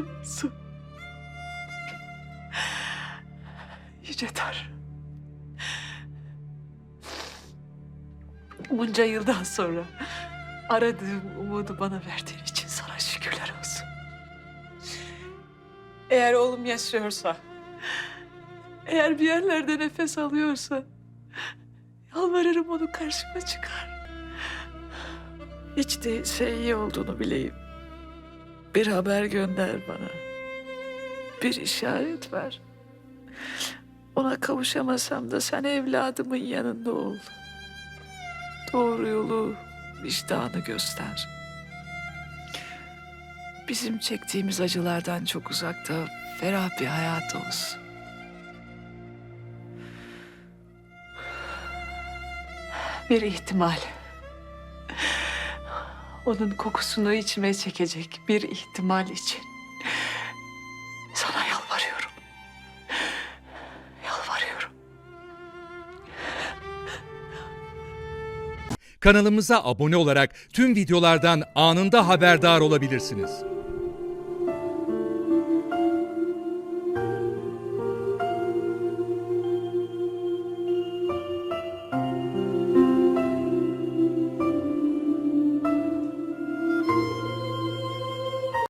olsun. Yüce Tanrım. Bunca yıldan sonra aradığım umudu bana verdiğin için sana şükürler olsun. Eğer oğlum yaşıyorsa, eğer bir yerlerde nefes alıyorsa, yalvarırım onu karşıma çıkar. Hiç değilse iyi olduğunu bileyim. Bir haber gönder bana. Bir işaret ver. Ona kavuşamasam da sen evladımın yanında ol. Doğru yolu, vicdanı göster. Bizim çektiğimiz acılardan çok uzakta ferah bir hayat olsun. Bir ihtimal. Onun kokusunu içime çekecek bir ihtimal için. Sana yalvarıyorum. Yalvarıyorum. Kanalımıza abone olarak tüm videolardan anında haberdar olabilirsiniz.